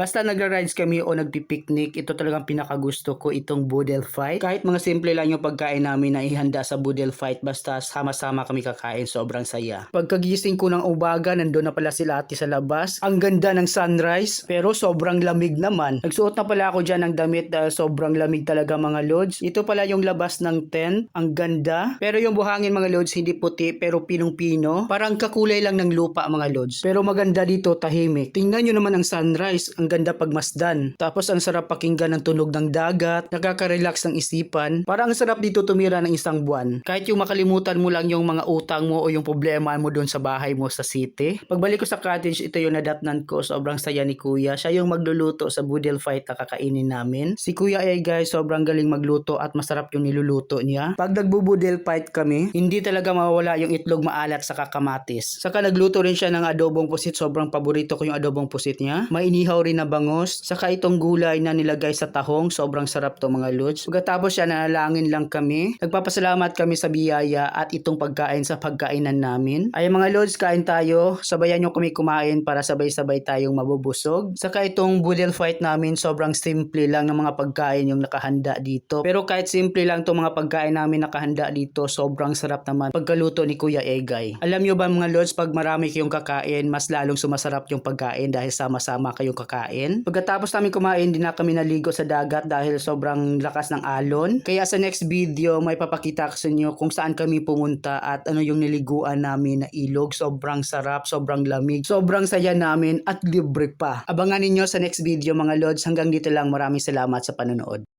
Basta nagra-rides kami o nagpipiknik, ito talagang pinakagusto ko itong Boodle Fight. Kahit mga simple lang yung pagkain namin na ihanda sa Boodle Fight, basta sama-sama kami kakain, sobrang saya. Pagkagising ko ng umaga, nandun na pala sila ate sa labas. Ang ganda ng sunrise, pero sobrang lamig naman. Nagsuot na pala ako dyan ng damit dahil sobrang lamig talaga mga lods. Ito pala yung labas ng tent, ang ganda. Pero yung buhangin mga lods, hindi puti pero pinong-pino. Parang kakulay lang ng lupa mga lods. Pero maganda dito, tahimik. Tingnan nyo naman ang sunrise, ang ganda pagmasdan. Tapos ang sarap pakinggan ng tunog ng dagat, nakaka-relax ng isipan. Parang ang sarap dito tumira ng isang buwan. Kahit yung makalimutan mo lang yung mga utang mo o yung problema mo doon sa bahay mo sa city. Pagbalik ko sa cottage, ito yung nadatnan ko. Sobrang saya ni kuya. Siya yung magluluto sa boodle fight na kakainin namin. Si kuya ay guys, sobrang galing magluto at masarap yung niluluto niya. Pag nagbubudel fight kami, hindi talaga mawawala yung itlog maalat sa kakamatis. Saka nagluto rin siya ng adobong pusit. Sobrang paborito ko yung adobong pusit niya. May inihaw rin na bangos. Saka itong gulay na nilagay sa tahong. Sobrang sarap to mga lods. Pagkatapos siya, nanalangin lang kami. Nagpapasalamat kami sa biyaya at itong pagkain sa pagkainan namin. Ay mga lods, kain tayo. Sabayan nyo kami kumain para sabay-sabay tayong mabubusog. Saka itong boodle fight namin, sobrang simple lang ng mga pagkain yung nakahanda dito. Pero kahit simple lang itong mga pagkain namin nakahanda dito, sobrang sarap naman pagkaluto ni Kuya Egay. Alam nyo ba mga lods, pag marami kayong kakain, mas lalong sumasarap yung pagkain dahil sama-sama kayong kakain. Pagkatapos namin kumain, din na kami naligo sa dagat dahil sobrang lakas ng alon. Kaya sa next video, may papakita ko sa inyo kung saan kami pumunta at ano yung niliguan namin na ilog. Sobrang sarap, sobrang lamig, sobrang saya namin at libre pa. Abangan ninyo sa next video mga lods. Hanggang dito lang. Maraming salamat sa panonood.